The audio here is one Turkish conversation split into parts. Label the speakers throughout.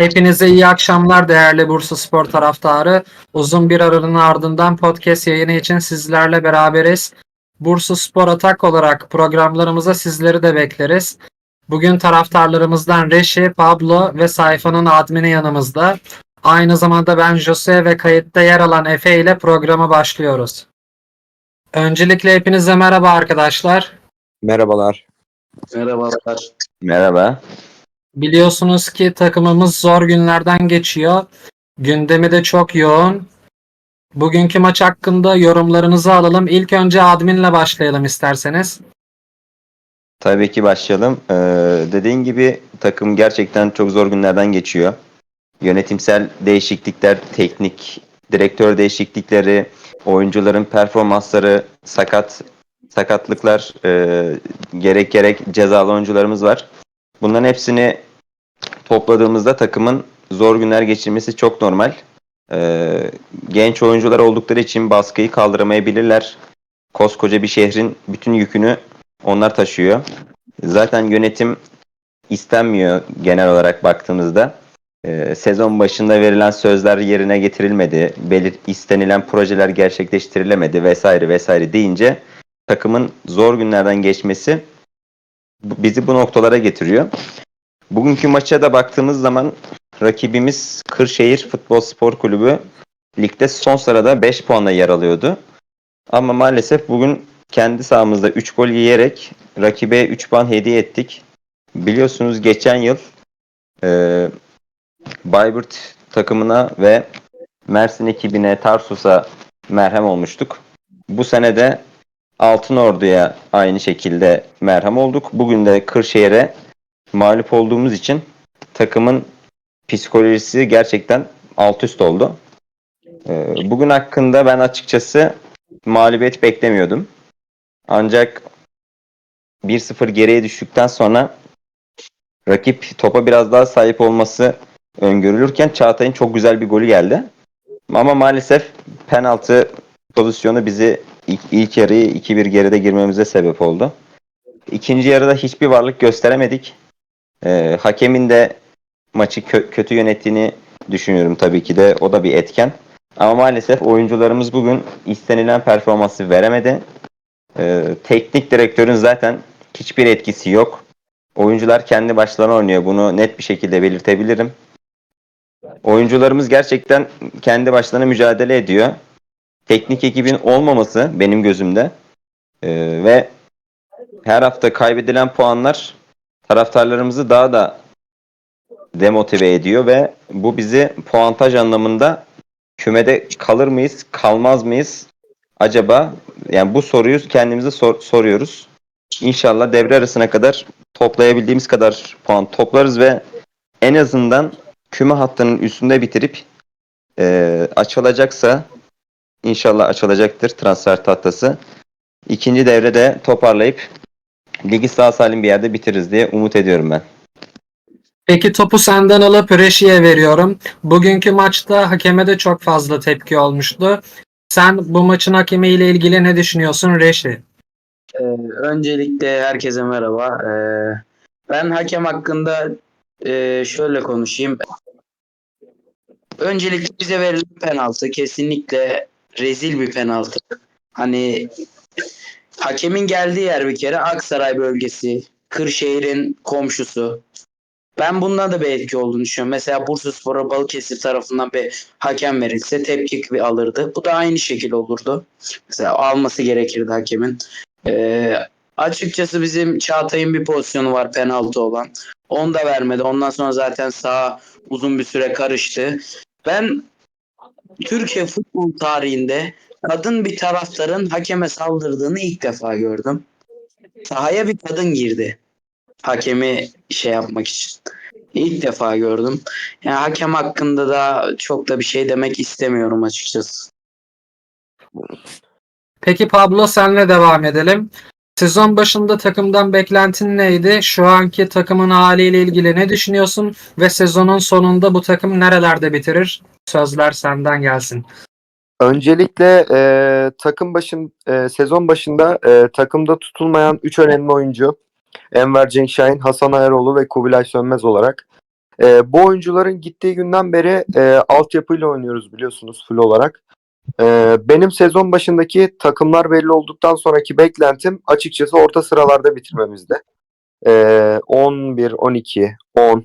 Speaker 1: Hepinize iyi akşamlar değerli Bursa Spor taraftarı. Uzun bir aranın ardından podcast yayını için sizlerle beraberiz. Bursa Spor Atak olarak programlarımıza sizleri de bekleriz. Bugün taraftarlarımızdan Reşi, Pablo ve sayfanın admini yanımızda. Aynı zamanda ben Jose ve kayıtta yer alan Efe ile programa başlıyoruz. Öncelikle hepinize merhaba arkadaşlar.
Speaker 2: Merhabalar.
Speaker 3: Merhabalar.
Speaker 2: Merhaba.
Speaker 1: Biliyorsunuz ki takımımız zor günlerden geçiyor. Gündemi de çok yoğun. Bugünkü maç hakkında yorumlarınızı alalım. İlk önce adminle başlayalım isterseniz.
Speaker 2: Tabii ki başlayalım. Ee, dediğin gibi takım gerçekten çok zor günlerden geçiyor. Yönetimsel değişiklikler, teknik direktör değişiklikleri, oyuncuların performansları, sakat sakatlıklar, e, gerek gerek cezalı oyuncularımız var. Bunların hepsini topladığımızda takımın zor günler geçirmesi çok normal. Ee, genç oyuncular oldukları için baskıyı kaldıramayabilirler. Koskoca bir şehrin bütün yükünü onlar taşıyor. Zaten yönetim istenmiyor genel olarak baktığımızda. Ee, sezon başında verilen sözler yerine getirilmedi. Belir istenilen projeler gerçekleştirilemedi vesaire vesaire deyince takımın zor günlerden geçmesi bizi bu noktalara getiriyor. Bugünkü maça da baktığımız zaman rakibimiz Kırşehir Futbol Spor Kulübü ligde son sırada 5 puanla yer alıyordu. Ama maalesef bugün kendi sahamızda 3 gol yiyerek rakibe 3 puan hediye ettik. Biliyorsunuz geçen yıl e, Bayburt takımına ve Mersin ekibine Tarsus'a merhem olmuştuk. Bu sene de Altın Ordu'ya aynı şekilde merhem olduk. Bugün de Kırşehir'e mağlup olduğumuz için takımın psikolojisi gerçekten alt üst oldu. Ee, Bugün hakkında ben açıkçası mağlubiyet beklemiyordum. Ancak 1-0 geriye düştükten sonra rakip topa biraz daha sahip olması öngörülürken Çağatay'ın çok güzel bir golü geldi. Ama maalesef penaltı pozisyonu bizi ilk, ilk yarıyı 2-1 geride girmemize sebep oldu. İkinci yarıda hiçbir varlık gösteremedik. Ee, hakemin de maçı kö- kötü yönettiğini düşünüyorum tabii ki de. O da bir etken. Ama maalesef oyuncularımız bugün istenilen performansı veremedi. Ee, teknik direktörün zaten hiçbir etkisi yok. Oyuncular kendi başlarına oynuyor. Bunu net bir şekilde belirtebilirim. Oyuncularımız gerçekten kendi başlarına mücadele ediyor. Teknik ekibin olmaması benim gözümde ee, ve her hafta kaybedilen puanlar taraftarlarımızı daha da demotive ediyor ve bu bizi puantaj anlamında kümede kalır mıyız, kalmaz mıyız acaba? Yani bu soruyu kendimize sor- soruyoruz. İnşallah devre arasına kadar toplayabildiğimiz kadar puan toplarız ve en azından küme hattının üstünde bitirip e, açılacaksa inşallah açılacaktır transfer tahtası. İkinci devrede toparlayıp ligi sağ salim bir yerde bitiririz diye umut ediyorum ben.
Speaker 1: Peki topu senden alıp Reşi'ye veriyorum. Bugünkü maçta hakeme de çok fazla tepki olmuştu. Sen bu maçın hakemiyle ilgili ne düşünüyorsun Reşi?
Speaker 3: Ee, öncelikle herkese merhaba. Ee, ben hakem hakkında e, şöyle konuşayım. Öncelikle bize verilen penaltı kesinlikle rezil bir penaltı. Hani hakemin geldiği yer bir kere Aksaray bölgesi, Kırşehir'in komşusu. Ben bundan da bir etki olduğunu düşünüyorum. Mesela Bursaspor'a Balıkesir tarafından bir hakem verilse tepki bir alırdı. Bu da aynı şekil olurdu. Mesela alması gerekirdi hakemin. Ee, açıkçası bizim Çağatay'ın bir pozisyonu var penaltı olan. Onu da vermedi. Ondan sonra zaten sağ uzun bir süre karıştı. Ben Türkiye futbol tarihinde kadın bir taraftarın hakeme saldırdığını ilk defa gördüm. Sahaya bir kadın girdi. Hakemi şey yapmak için. İlk defa gördüm. Yani hakem hakkında da çok da bir şey demek istemiyorum açıkçası.
Speaker 1: Peki Pablo senle devam edelim. Sezon başında takımdan beklentin neydi? Şu anki takımın haliyle ilgili ne düşünüyorsun? Ve sezonun sonunda bu takım nerelerde bitirir? Sözler senden gelsin.
Speaker 4: Öncelikle e, takım başın e, sezon başında e, takımda tutulmayan 3 önemli oyuncu Enver Cenkşahin, Hasan Ayaroğlu ve Kubilay Sönmez olarak E, bu oyuncuların gittiği günden beri e, altyapıyla oynuyoruz biliyorsunuz full olarak. E, benim sezon başındaki takımlar belli olduktan sonraki beklentim açıkçası orta sıralarda bitirmemizdi. E, 11, 12, 10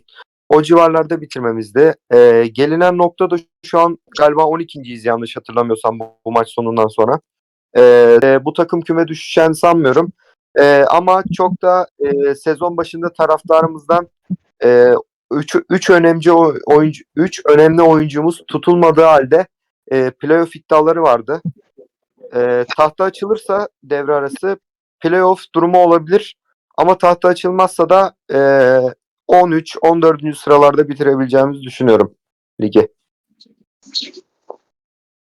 Speaker 4: o civarlarda bitirmemizdi. E, gelinen noktada şu an galiba 12.yiz yanlış hatırlamıyorsam bu, bu maç sonundan sonra. E, e, bu takım küme düşeceğini sanmıyorum. E, ama çok da e, sezon başında taraftarımızdan 3 3 önemli oy- oyuncu 3 önemli oyuncumuz tutulmadığı halde e, playoff iddiaları vardı. E, tahta açılırsa devre arası playoff durumu olabilir. Ama tahta açılmazsa da e, 13 14. sıralarda bitirebileceğimizi düşünüyorum ligi.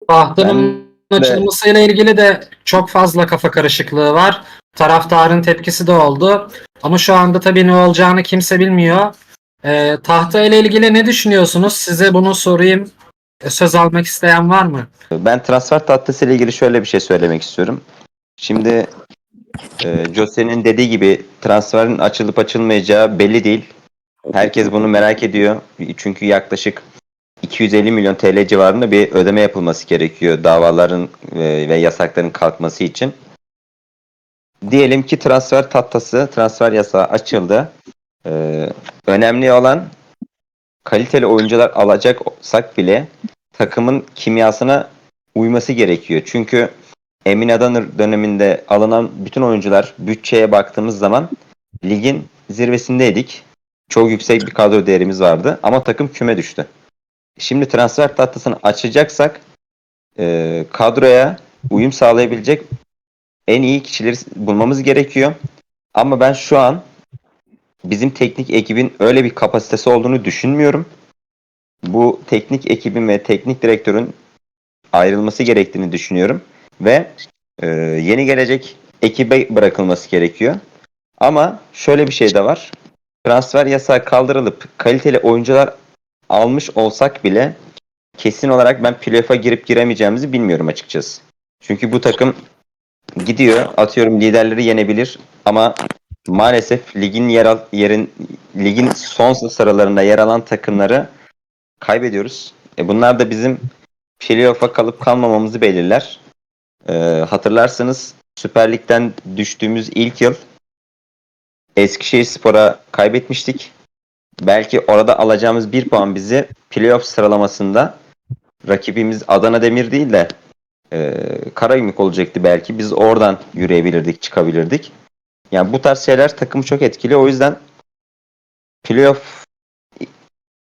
Speaker 1: Tahtının
Speaker 2: Ben de-
Speaker 1: açılmasıyla ilgili de çok fazla kafa karışıklığı var. Taraftarın tepkisi de oldu. Ama şu anda tabii ne olacağını kimse bilmiyor. Ee, tahta ile ilgili ne düşünüyorsunuz? Size bunu sorayım. E, Söz almak isteyen var mı?
Speaker 2: Ben transfer tahtası ile ilgili şöyle bir şey söylemek istiyorum. Şimdi e, Jose'nin dediği gibi transferin açılıp açılmayacağı belli değil. Herkes bunu merak ediyor. Çünkü yaklaşık 250 milyon TL civarında bir ödeme yapılması gerekiyor davaların e, ve yasakların kalkması için. Diyelim ki transfer tahtası, transfer yasağı açıldı. Ee, önemli olan kaliteli oyuncular alacaksak bile takımın kimyasına uyması gerekiyor. Çünkü Emin Adanır döneminde alınan bütün oyuncular bütçeye baktığımız zaman ligin zirvesindeydik. Çok yüksek bir kadro değerimiz vardı ama takım küme düştü. Şimdi transfer tahtasını açacaksak e, kadroya uyum sağlayabilecek en iyi kişileri bulmamız gerekiyor. Ama ben şu an bizim teknik ekibin öyle bir kapasitesi olduğunu düşünmüyorum. Bu teknik ekibin ve teknik direktörün ayrılması gerektiğini düşünüyorum. Ve e, yeni gelecek ekibe bırakılması gerekiyor. Ama şöyle bir şey de var. Transfer yasağı kaldırılıp kaliteli oyuncular almış olsak bile kesin olarak ben playoff'a girip giremeyeceğimizi bilmiyorum açıkçası. Çünkü bu takım gidiyor atıyorum liderleri yenebilir ama maalesef ligin yer al, yerin ligin son sıralarında yer alan takımları kaybediyoruz. E bunlar da bizim playoff'a kalıp kalmamamızı belirler. E, hatırlarsanız Süper Lig'den düştüğümüz ilk yıl Eskişehir Spor'a kaybetmiştik. Belki orada alacağımız bir puan bizi playoff sıralamasında rakibimiz Adana Demir değil de e, Karagümrük olacaktı belki. Biz oradan yürüyebilirdik, çıkabilirdik. Yani bu tarz şeyler takımı çok etkili. O yüzden playoff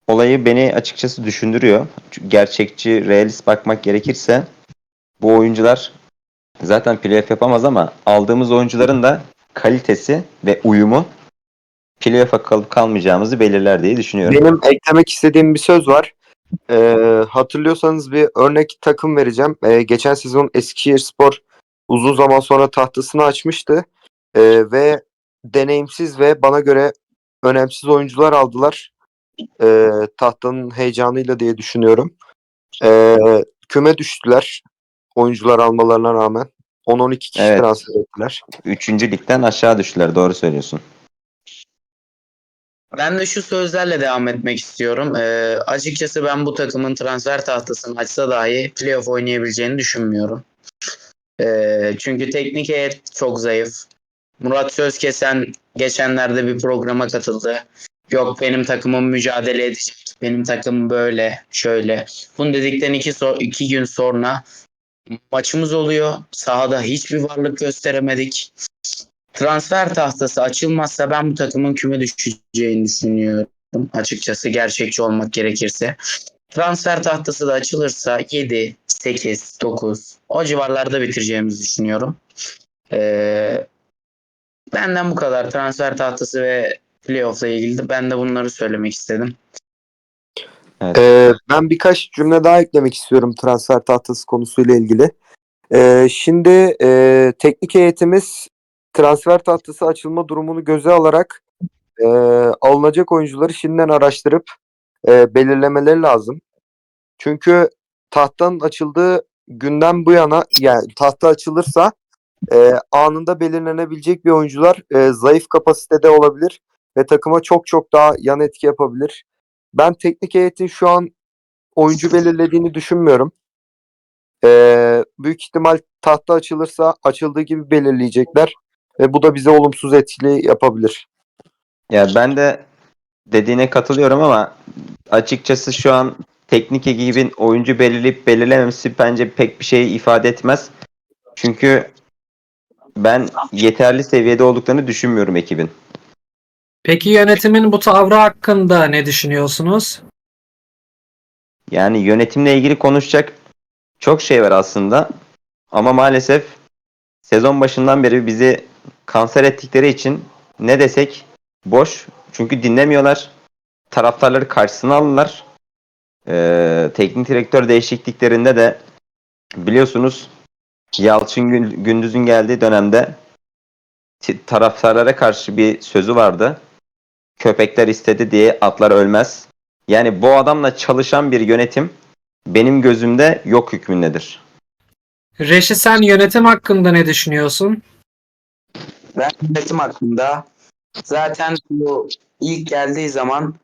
Speaker 2: olayı beni açıkçası düşündürüyor. Gerçekçi, realist bakmak gerekirse bu oyuncular zaten playoff yapamaz ama aldığımız oyuncuların da kalitesi ve uyumu playoff'a kalıp kalmayacağımızı belirler diye düşünüyorum.
Speaker 4: Benim eklemek istediğim bir söz var. Ee, hatırlıyorsanız bir örnek takım vereceğim. Ee, geçen sezon Eskişehirspor uzun zaman sonra tahtasını açmıştı. Ee, ve deneyimsiz ve bana göre önemsiz oyuncular aldılar. Ee, tahtanın heyecanıyla diye düşünüyorum. Ee, küme düştüler oyuncular almalarına rağmen. 10-12 kişi
Speaker 2: Evet.
Speaker 4: transfer ettiler.
Speaker 2: Üçüncü ligden aşağı düştüler. Doğru söylüyorsun.
Speaker 3: Ben de şu sözlerle devam etmek istiyorum. Ee, açıkçası ben bu takımın transfer tahtasını açsa dahi playoff oynayabileceğini düşünmüyorum. Ee, çünkü teknik heyet çok zayıf. Murat Sözkesen geçenlerde bir programa katıldı. Yok benim takımım mücadele edecek. Benim takım böyle, şöyle. Bunu dedikten iki, so- iki gün sonra maçımız oluyor. Sahada hiçbir varlık gösteremedik. Transfer tahtası açılmazsa ben bu takımın küme düşeceğini düşünüyorum. Açıkçası gerçekçi olmak gerekirse. Transfer tahtası da açılırsa 7, 8, 9 o civarlarda bitireceğimizi düşünüyorum. Ee, benden bu kadar. Transfer tahtası ve playoff'la ilgili de ben de bunları söylemek istedim.
Speaker 4: Ee, ben birkaç cümle daha eklemek istiyorum transfer tahtası konusuyla ilgili. Ee, şimdi e, teknik heyetimiz transfer tahtası açılma durumunu göze alarak e, alınacak oyuncuları şimdiden araştırıp e, belirlemeleri lazım. Çünkü tahtanın açıldığı günden bu yana yani tahta açılırsa e, anında belirlenebilecek bir oyuncular e, zayıf kapasitede olabilir ve takıma çok çok daha yan etki yapabilir. Ben teknik heyetin şu an oyuncu belirlediğini düşünmüyorum. Ee, büyük ihtimal tahta açılırsa açıldığı gibi belirleyecekler ve bu da bize olumsuz etkili yapabilir.
Speaker 2: Ya ben de dediğine katılıyorum ama açıkçası şu an teknik ekibin oyuncu belirleyip belirlememesi bence pek bir şey ifade etmez. Çünkü ben yeterli seviyede olduklarını düşünmüyorum ekibin.
Speaker 1: Peki yönetimin bu tavrı hakkında ne düşünüyorsunuz?
Speaker 2: Yani yönetimle ilgili konuşacak çok şey var aslında. Ama maalesef sezon başından beri bizi kanser ettikleri için ne desek boş. Çünkü dinlemiyorlar. Taraftarları karşısına alırlar. Ee, teknik direktör değişikliklerinde de biliyorsunuz Yalçın Gün- Gündüz'ün geldiği dönemde taraftarlara karşı bir sözü vardı. Köpekler istedi diye atlar ölmez. Yani bu adamla çalışan bir yönetim benim gözümde yok hükmündedir.
Speaker 1: Reşi sen yönetim hakkında ne düşünüyorsun?
Speaker 3: Ben yönetim hakkında zaten bu ilk geldiği zaman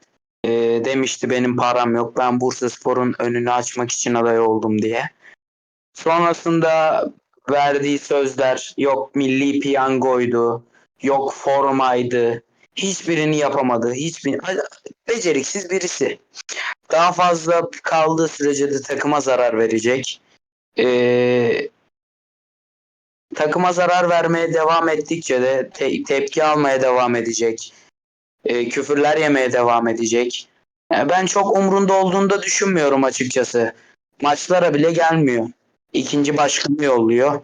Speaker 3: e, demişti benim param yok. Ben Bursaspor'un önünü açmak için aday oldum diye. Sonrasında verdiği sözler yok milli piyangoydu, yok formaydı. Hiçbirini yapamadı. Hiçbir beceriksiz birisi. Daha fazla kaldığı sürece de takıma zarar verecek. Ee, takıma zarar vermeye devam ettikçe de te- tepki almaya devam edecek. Ee, küfürler yemeye devam edecek. Yani ben çok umrunda olduğunu da düşünmüyorum açıkçası. Maçlara bile gelmiyor. İkinci başkanı yolluyor.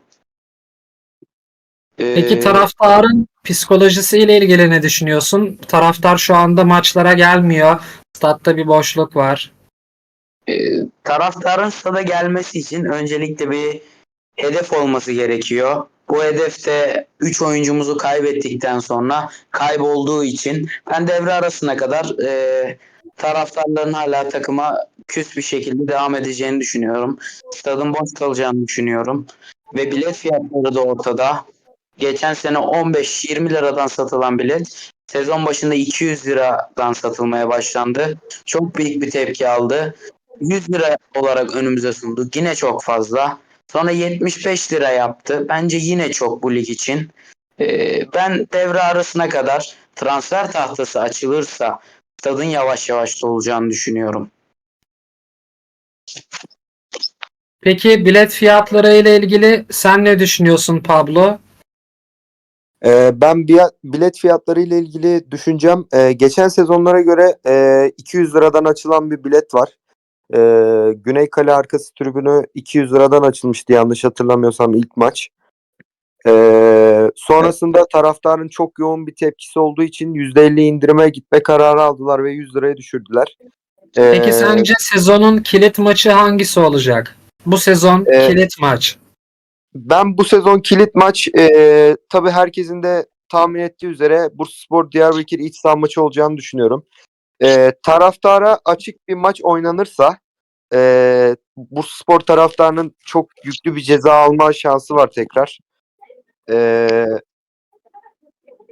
Speaker 3: Ee,
Speaker 1: Peki taraftarın psikolojisiyle ilgili ne düşünüyorsun? Taraftar şu anda maçlara gelmiyor. Statta bir boşluk var.
Speaker 3: e, taraftarın stada gelmesi için öncelikle bir hedef olması gerekiyor. Bu hedefte 3 oyuncumuzu kaybettikten sonra kaybolduğu için ben devre arasına kadar e, taraftarların hala takıma küs bir şekilde devam edeceğini düşünüyorum. Stadın boş kalacağını düşünüyorum. Ve bilet fiyatları da ortada. Geçen sene 15-20 liradan satılan bilet sezon başında 200 liradan satılmaya başlandı. Çok büyük bir tepki aldı. 100 lira olarak önümüze sundu. Yine çok fazla. Sonra 75 lira yaptı. Bence yine çok bu lig için. Ee, ben devre arasına kadar transfer tahtası açılırsa stadın yavaş yavaş dolacağını düşünüyorum.
Speaker 1: Peki bilet fiyatları ile ilgili sen ne düşünüyorsun Pablo?
Speaker 4: Ee, ben bilet fiyatları ile ilgili düşüncem e, geçen sezonlara göre e, 200 liradan açılan bir bilet var. E, Güney Kale arkası tribünü 200 liradan açılmıştı yanlış hatırlamıyorsam ilk maç. E, sonrasında taraftarın çok yoğun bir tepkisi olduğu için %50 indirime gitme kararı aldılar ve 100 liraya düşürdüler. E,
Speaker 1: Peki sence sezonun kilit maçı hangisi olacak? Bu sezon
Speaker 4: Ee,
Speaker 1: kilit maç.
Speaker 4: Ben bu sezon kilit maç e, tabii herkesin de tahmin ettiği üzere Bursaspor Diyarbakır iç saha maçı olacağını düşünüyorum. E, taraftara açık bir maç oynanırsa e, Bursaspor taraftarının çok yüklü bir ceza alma şansı var tekrar. E,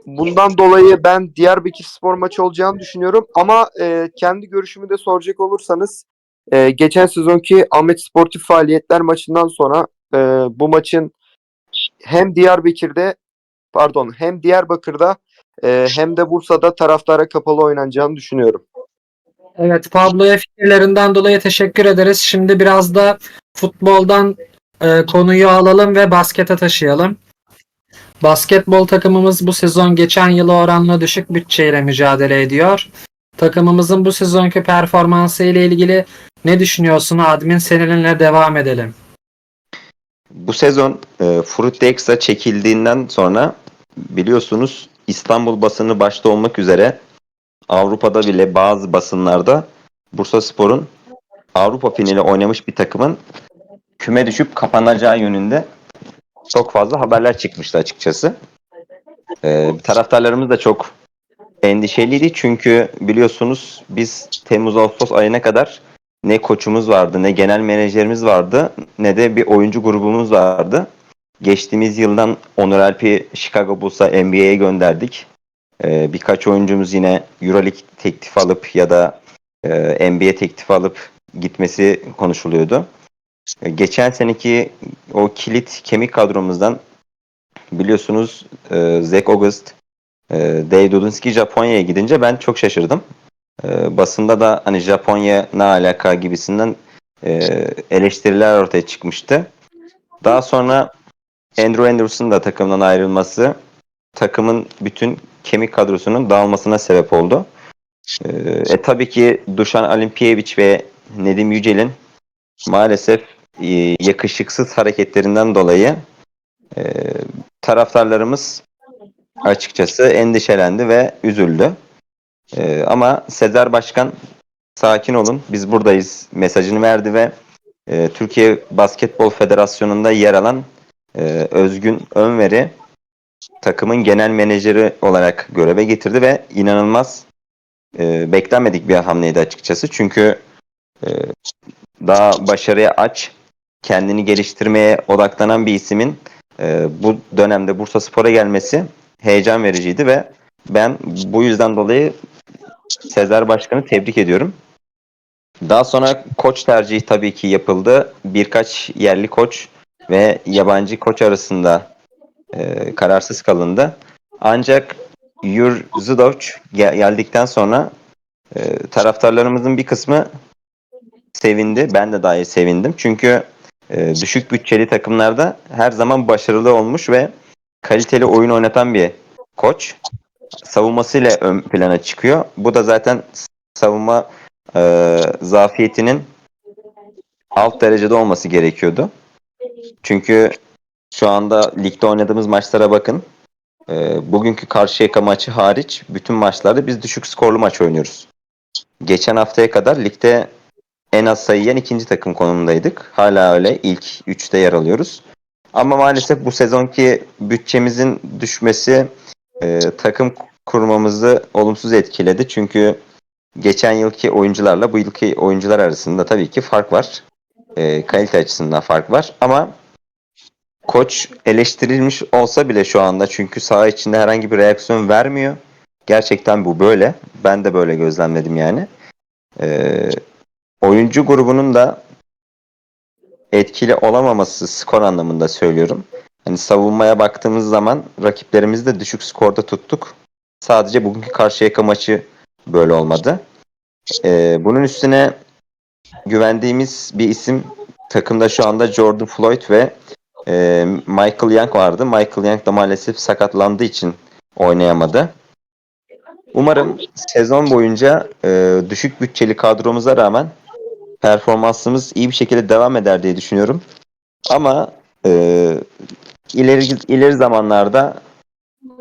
Speaker 4: bundan dolayı ben Diyarbakır Spor maçı olacağını düşünüyorum ama e, kendi görüşümü de soracak olursanız e, geçen sezonki Ahmet Sportif Faaliyetler maçından sonra e, bu maçın hem Diyarbakır'da pardon hem Diyarbakır'da e, hem de Bursa'da taraftara kapalı oynanacağını düşünüyorum.
Speaker 1: Evet Pablo'ya fikirlerinden dolayı teşekkür ederiz. Şimdi biraz da futboldan e, konuyu alalım ve baskete taşıyalım. Basketbol takımımız bu sezon geçen yıla oranla düşük bütçeyle mücadele ediyor. Takımımızın bu sezonki performansı ile ilgili ne düşünüyorsun? Admin seninle devam edelim.
Speaker 2: Bu sezon e, Fruit Extra çekildiğinden sonra biliyorsunuz İstanbul basını başta olmak üzere Avrupa'da bile bazı basınlarda Bursaspor'un Avrupa finali oynamış bir takımın küme düşüp kapanacağı yönünde çok fazla haberler çıkmıştı açıkçası. E, taraftarlarımız da çok endişeliydi çünkü biliyorsunuz biz Temmuz-Ağustos ayına kadar ne koçumuz vardı, ne genel menajerimiz vardı, ne de bir oyuncu grubumuz vardı. Geçtiğimiz yıldan Onur Alp'i Chicago Bulls'a NBA'ye gönderdik. Ee, birkaç oyuncumuz yine Euroleague teklif alıp ya da e, NBA teklifi alıp gitmesi konuşuluyordu. E, geçen seneki o kilit kemik kadromuzdan biliyorsunuz e, Zach August, e, Dave Dudinski Japonya'ya gidince ben çok şaşırdım. E, basında da hani Japonya ne alaka gibisinden e, eleştiriler ortaya çıkmıştı. Daha sonra Andrew Anderson'ın da takımdan ayrılması takımın bütün kemik kadrosunun dağılmasına sebep oldu. E, e, tabii ki Dušan Alimpijević ve Nedim Yücel'in maalesef e, yakışıksız hareketlerinden dolayı e, taraftarlarımız açıkçası endişelendi ve üzüldü. E, ama Sezer Başkan sakin olun biz buradayız mesajını verdi ve e, Türkiye Basketbol Federasyonu'nda yer alan e, Özgün Önver'i takımın genel menajeri olarak göreve getirdi ve inanılmaz e, beklenmedik bir hamleydi açıkçası. Çünkü e, daha başarıya aç, kendini geliştirmeye odaklanan bir isimin e, bu dönemde Bursa Spor'a gelmesi heyecan vericiydi ve ben bu yüzden dolayı Sezer Başkan'ı tebrik ediyorum. Daha sonra koç tercihi tabii ki yapıldı. Birkaç yerli koç ve yabancı koç arasında e, kararsız kalındı. Ancak Jur Zdoch gel- geldikten sonra e, taraftarlarımızın bir kısmı sevindi. Ben de dahi sevindim. Çünkü e, düşük bütçeli takımlarda her zaman başarılı olmuş ve kaliteli oyun oynatan bir koç. Savunmasıyla ön plana çıkıyor. Bu da zaten savunma e, zafiyetinin alt derecede olması gerekiyordu. Çünkü şu anda ligde oynadığımız maçlara bakın. E, bugünkü Karşıyaka maçı hariç bütün maçlarda biz düşük skorlu maç oynuyoruz. Geçen haftaya kadar ligde en az sayı yiyen ikinci takım konumundaydık. Hala öyle ilk üçte yer alıyoruz. Ama maalesef bu sezonki bütçemizin düşmesi e, takım kurmamızı olumsuz etkiledi. Çünkü geçen yılki oyuncularla bu yılki oyuncular arasında tabii ki fark var. E, kalite açısından fark var. Ama koç eleştirilmiş olsa bile şu anda çünkü saha içinde herhangi bir reaksiyon vermiyor. Gerçekten bu böyle. Ben de böyle gözlemledim yani. Ee, oyuncu grubunun da etkili olamaması skor anlamında söylüyorum. Hani savunmaya baktığımız zaman rakiplerimizi de düşük skorda tuttuk. Sadece bugünkü Karşıyaka maçı böyle olmadı. Ee, bunun üstüne güvendiğimiz bir isim takımda şu anda Jordan Floyd ve e, Michael Young vardı. Michael Young da maalesef sakatlandığı için oynayamadı. Umarım sezon boyunca e, düşük bütçeli kadromuza rağmen performansımız iyi bir şekilde devam eder diye düşünüyorum. Ama e, ileri ileri zamanlarda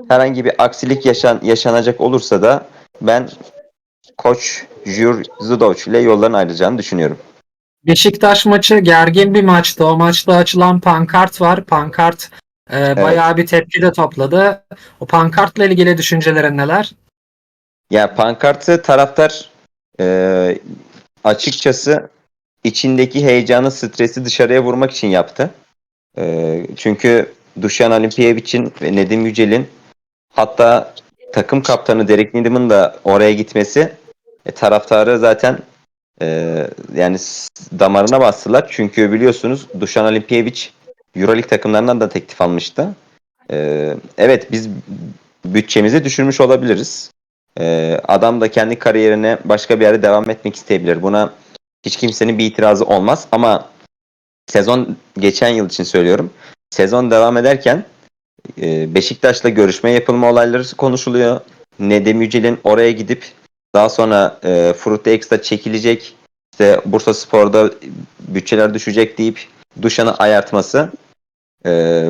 Speaker 2: herhangi bir aksilik yaşan yaşanacak olursa da ben koç Jur Zudoc ile yolların ayrılacağını düşünüyorum.
Speaker 1: Beşiktaş maçı gergin bir maçtı. O maçta açılan pankart var. Pankart e, bayağı bir tepki de topladı. O pankartla ilgili düşüncelerin neler?
Speaker 2: Ya pankartı taraftar e, açıkçası içindeki heyecanı, stresi dışarıya vurmak için yaptı. E, çünkü Dušan Alimpijević'in ve Nedim Yücel'in hatta takım kaptanı Derek Needham'ın da oraya gitmesi e, taraftarı zaten e, yani damarına bastılar. Çünkü biliyorsunuz Dušan Alimpijević Euroleague takımlarından da teklif almıştı. E, evet biz bütçemizi düşürmüş olabiliriz. Ee, adam da kendi kariyerine başka bir yere devam etmek isteyebilir. Buna hiç kimsenin bir itirazı olmaz ama sezon geçen yıl için söylüyorum. Sezon devam ederken e, Beşiktaş'la görüşme yapılma olayları konuşuluyor. Nedim Yücel'in oraya gidip daha sonra e, Fruit X'da çekilecek işte Bursa Spor'da bütçeler düşecek deyip Duşan'ı ayartması e,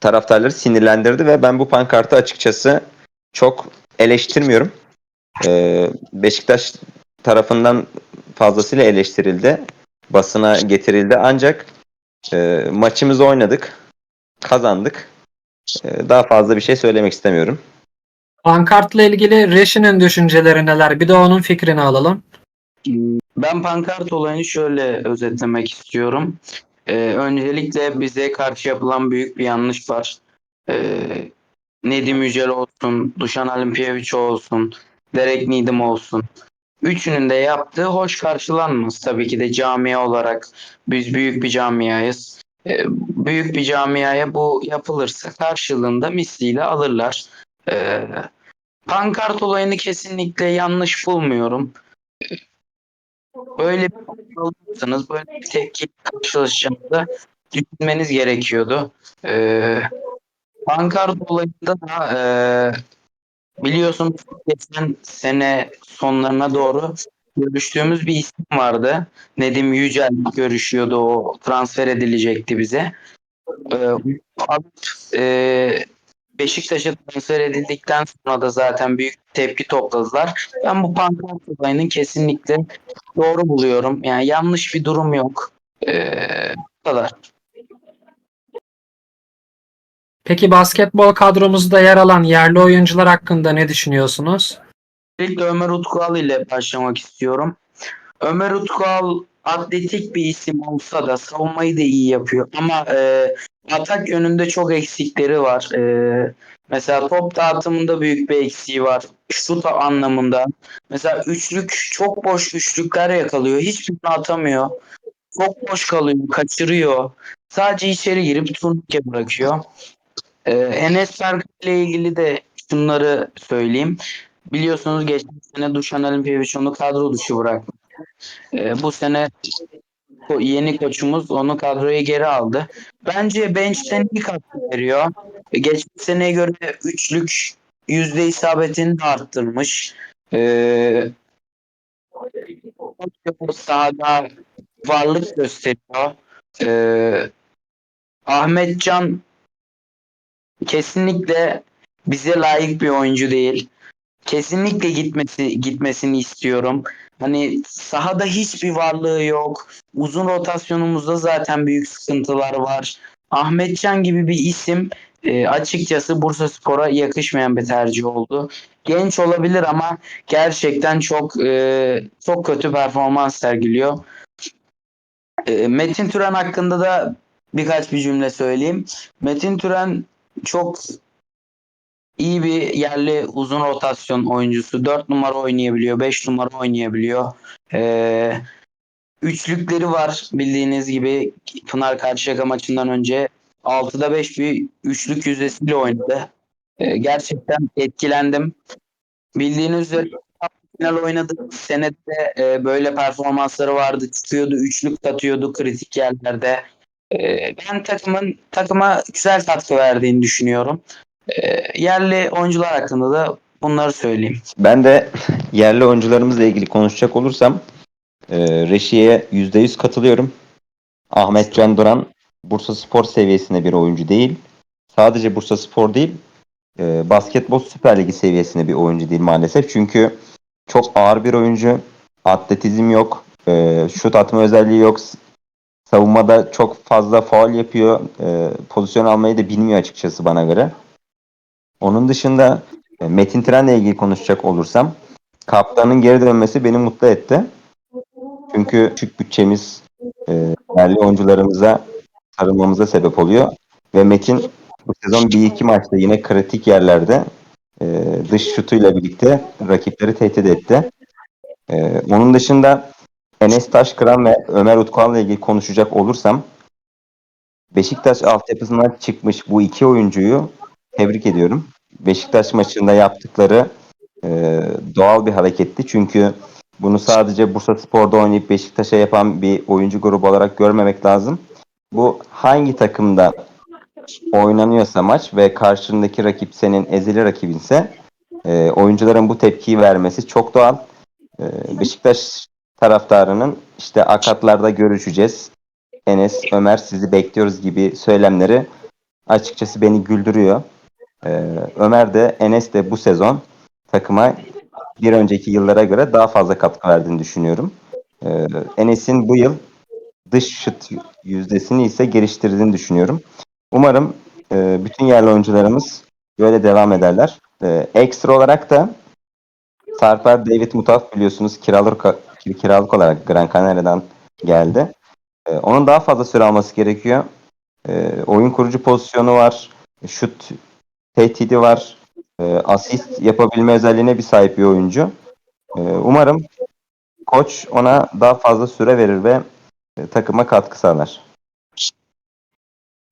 Speaker 2: taraftarları sinirlendirdi ve ben bu pankartı açıkçası çok eleştirmiyorum. Ee, Beşiktaş tarafından fazlasıyla eleştirildi. Basına getirildi. Ancak e, maçımızı oynadık. Kazandık. E, daha fazla bir şey söylemek istemiyorum.
Speaker 1: Pankartla ilgili Reşi'nin düşünceleri neler? Bir de onun fikrini alalım.
Speaker 3: Ben pankart olayını şöyle özetlemek istiyorum. Ee, öncelikle bize karşı yapılan büyük bir yanlış var. Ee, Nedim Yücel olsun, Dušan Alimpijević olsun, Derek Needham olsun. üçünün de yaptığı hoş karşılanmaz. Tabii ki de camia olarak biz büyük bir camiayız. Ee, büyük bir camiaya bu yapılırsa karşılığında misliyle alırlar. Ee, pankart olayını kesinlikle yanlış bulmuyorum. Böyle bir olursanız böyle bir tepki karşılaşacağınızda düşünmeniz gerekiyordu. Ee, pankart olayında da e, biliyorsunuz geçen sene sonlarına doğru görüştüğümüz bir isim vardı. Nedim Yücel görüşüyordu. O transfer edilecekti bize. Ee, e, Beşiktaş'a transfer edildikten sonra da zaten büyük tepki topladılar. Ben bu pankart olayının kesinlikle doğru buluyorum. Yani yanlış bir durum yok. Ee, bu kadar.
Speaker 1: Peki basketbol kadromuzda yer alan yerli oyuncular hakkında ne düşünüyorsunuz?
Speaker 3: Öncelikle Ömer Utkual ile başlamak istiyorum. Ömer Utkual atletik bir isim olsa da savunmayı da iyi yapıyor. Ama e, atak yönünde çok eksikleri var. E, mesela top dağıtımında büyük bir eksiği var. Şut anlamında. Mesela üçlük çok boş üçlükler yakalıyor. Hiçbirini atamıyor. Çok boş kalıyor. Kaçırıyor. Sadece içeri girip turnike bırakıyor. E, Enes Berkay ile ilgili de şunları söyleyeyim. Biliyorsunuz geçen sene Dušan Olimpijević onu kadro dışı bıraktı. Ee, bu sene yeni koçumuz onu kadroya geri aldı. Bence bench'ten iyi katkı veriyor. Geçen seneye göre üçlük yüzde isabetini de arttırmış. Ee, sahada varlık gösteriyor. Ee, Ahmet Can kesinlikle bize layık bir oyuncu değil kesinlikle gitmesi gitmesini istiyorum. Hani sahada hiçbir varlığı yok. Uzun rotasyonumuzda zaten büyük sıkıntılar var. Ahmetcan gibi bir isim e, açıkçası Bursa Spor'a yakışmayan bir tercih oldu. Genç olabilir ama gerçekten çok e, çok kötü performans sergiliyor. E, Metin Türen hakkında da birkaç bir cümle söyleyeyim. Metin Türen çok iyi bir yerli uzun rotasyon oyuncusu. 4 numara oynayabiliyor, 5 numara oynayabiliyor. Ee, üçlükleri var bildiğiniz gibi Pınar Karşıyaka maçından önce 6'da 5 bir üçlük yüzdesiyle oynadı. Ee, gerçekten etkilendim. Bildiğiniz üzere final oynadığı senede e, böyle performansları vardı. Çıkıyordu, üçlük atıyordu kritik yerlerde. Ee, ben takımın takıma güzel katkı verdiğini düşünüyorum. Ee, yerli oyuncular hakkında da bunları söyleyeyim.
Speaker 2: Ben de yerli oyuncularımızla ilgili konuşacak olursam e, Reşi'ye %100 katılıyorum. Ahmet Can Duran Bursa Spor seviyesinde bir oyuncu değil. Sadece Bursa Spor değil, e, basketbol Süper Ligi seviyesinde bir oyuncu değil maalesef. Çünkü çok ağır bir oyuncu. Atletizm yok. E, şut atma özelliği yok. Savunmada çok fazla faul yapıyor. E, pozisyon almayı da bilmiyor açıkçası bana göre. Onun dışında e, Metin Tren'le ilgili konuşacak olursam kaptanın geri dönmesi beni mutlu etti. Çünkü küçük bütçemiz e, yerli oyuncularımıza sarılmamıza sebep oluyor. Ve Metin bu sezon bir iki maçta yine kritik yerlerde e, dış şutuyla birlikte rakipleri tehdit etti. E, onun dışında Enes Taşkıran ve Ömer Utkual'la ilgili konuşacak olursam Beşiktaş altyapısından çıkmış bu iki oyuncuyu tebrik ediyorum. Beşiktaş maçında yaptıkları e, doğal bir hareketti. Çünkü bunu sadece Bursa Spor'da oynayıp Beşiktaş'a yapan bir oyuncu grubu olarak görmemek lazım. Bu hangi takımda oynanıyorsa maç ve karşındaki rakip senin ezeli rakibinse e, oyuncuların bu tepkiyi vermesi çok doğal. E, Beşiktaş taraftarının işte akatlarda görüşeceğiz. Enes, Ömer sizi bekliyoruz gibi söylemleri açıkçası beni güldürüyor. Ee, Ömer de Enes de bu sezon takıma bir önceki yıllara göre daha fazla katkı verdiğini düşünüyorum. Ee, Enes'in bu yıl dış şut yüzdesini ise geliştirdiğini düşünüyorum. Umarım e, bütün yerli oyuncularımız böyle devam ederler. Ee, ekstra olarak da Sarper David Mutaf biliyorsunuz kiralık kiralık olarak Gran Canaria'dan geldi. Ee, onun daha fazla süre alması gerekiyor. Ee, oyun kurucu pozisyonu var. Şut tehdidi var. E, asist yapabilme özelliğine bir sahip bir oyuncu. E, umarım koç ona daha fazla süre verir ve e, takıma katkı sağlar.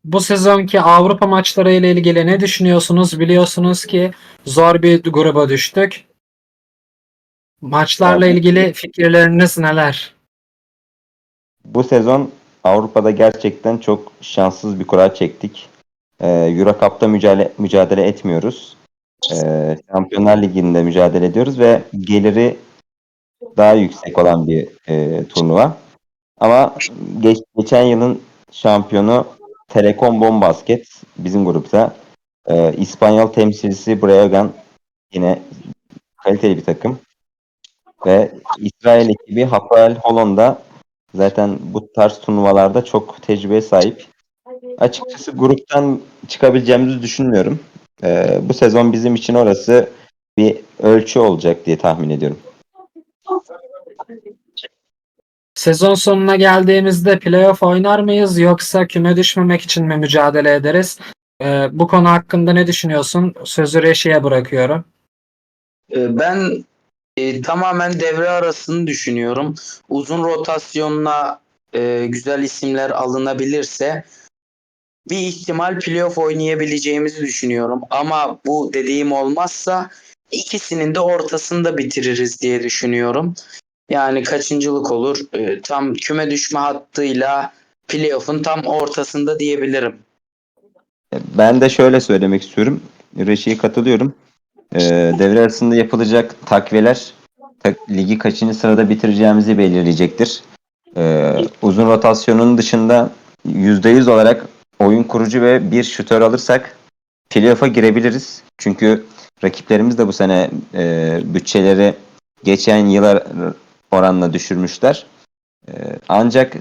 Speaker 1: Bu sezonki Avrupa maçları ile ilgili ne düşünüyorsunuz? Biliyorsunuz ki zor bir gruba düştük. Maçlarla
Speaker 2: Evet.
Speaker 1: ilgili fikirleriniz neler?
Speaker 2: Bu sezon Avrupa'da gerçekten çok şanssız bir kura çektik. Ee, Euro Cup'ta mücadele, mücadele etmiyoruz. Ee, Şampiyonlar Ligi'nde mücadele ediyoruz ve geliri daha yüksek olan bir e, turnuva. Ama geç- geçen yılın şampiyonu Telekom Bombasket bizim grupta. Ee, İspanyol temsilcisi Breogán yine kaliteli bir takım. Ve İsrail ekibi Hapoel Holonda zaten bu tarz turnuvalarda çok tecrübeye sahip. Açıkçası gruptan çıkabileceğimizi düşünmüyorum. Ee, bu sezon bizim için orası bir ölçü olacak diye tahmin ediyorum.
Speaker 1: Sezon sonuna geldiğimizde playoff oynar mıyız yoksa küme düşmemek için mi mücadele ederiz? Ee, bu konu hakkında ne düşünüyorsun? Sözü Reşi'ye bırakıyorum.
Speaker 3: Ee, Ben e, tamamen devre arasını düşünüyorum. Uzun rotasyonla e, güzel isimler alınabilirse bir ihtimal playoff oynayabileceğimizi düşünüyorum. Ama bu dediğim olmazsa ikisinin de ortasında bitiririz diye düşünüyorum. Yani kaçıncılık olur? E, tam küme düşme hattıyla playoff'un tam ortasında diyebilirim.
Speaker 2: Ben de şöyle söylemek istiyorum. Reşi'ye katılıyorum. Ee, devre arasında yapılacak takviyeler tak- ligi kaçıncı sırada bitireceğimizi belirleyecektir. Ee, uzun rotasyonun dışında %100 olarak oyun kurucu ve bir şutör alırsak playoff'a girebiliriz. Çünkü rakiplerimiz de bu sene e, bütçeleri geçen yıla oranla düşürmüşler. Ee, ancak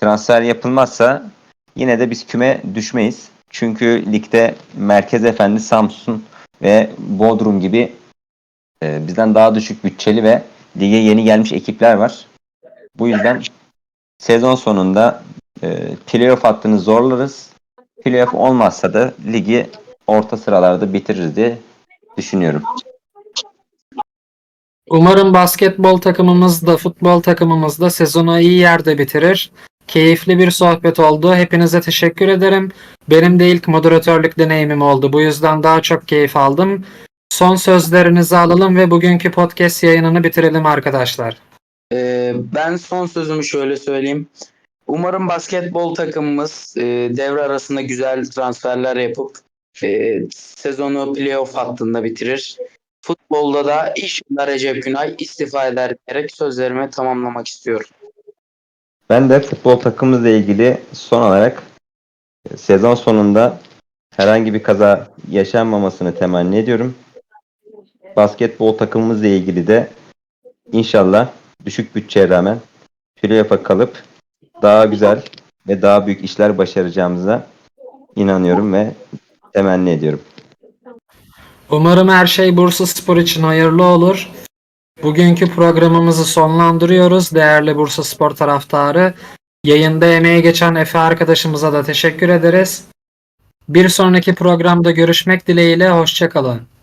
Speaker 2: transfer yapılmazsa yine de biz küme düşmeyiz. Çünkü ligde Merkez Efendi, Samsun ve Bodrum gibi e, bizden daha düşük bütçeli ve lige yeni gelmiş ekipler var. Bu yüzden sezon sonunda e, playoff hattını zorlarız. Playoff olmazsa da ligi orta sıralarda bitiririz diye düşünüyorum.
Speaker 1: Umarım basketbol takımımız da futbol takımımız da sezonu iyi yerde bitirir. Keyifli bir sohbet oldu. Hepinize teşekkür ederim. Benim de ilk moderatörlük deneyimim oldu. Bu yüzden daha çok keyif aldım. Son sözlerinizi alalım ve bugünkü podcast yayınını bitirelim arkadaşlar.
Speaker 3: Ee, ben son sözümü şöyle söyleyeyim. Umarım basketbol takımımız e, devre arasında güzel transferler yapıp e, sezonu playoff hattında bitirir. Futbolda da inşallah Recep Günay istifa eder diyerek sözlerimi tamamlamak istiyorum.
Speaker 2: Ben de futbol takımımızla ilgili son olarak e, sezon sonunda herhangi bir kaza yaşanmamasını temenni ediyorum. Basketbol takımımızla ilgili de inşallah düşük bütçeye rağmen playoff'a kalıp daha güzel ve daha büyük işler başaracağımıza inanıyorum ve temenni ediyorum.
Speaker 1: Umarım her şey Bursa Spor için hayırlı olur. Bugünkü programımızı sonlandırıyoruz değerli Bursa Spor taraftarı. Yayında emeği geçen Efe arkadaşımıza da teşekkür ederiz. Bir sonraki programda görüşmek dileğiyle hoşçakalın.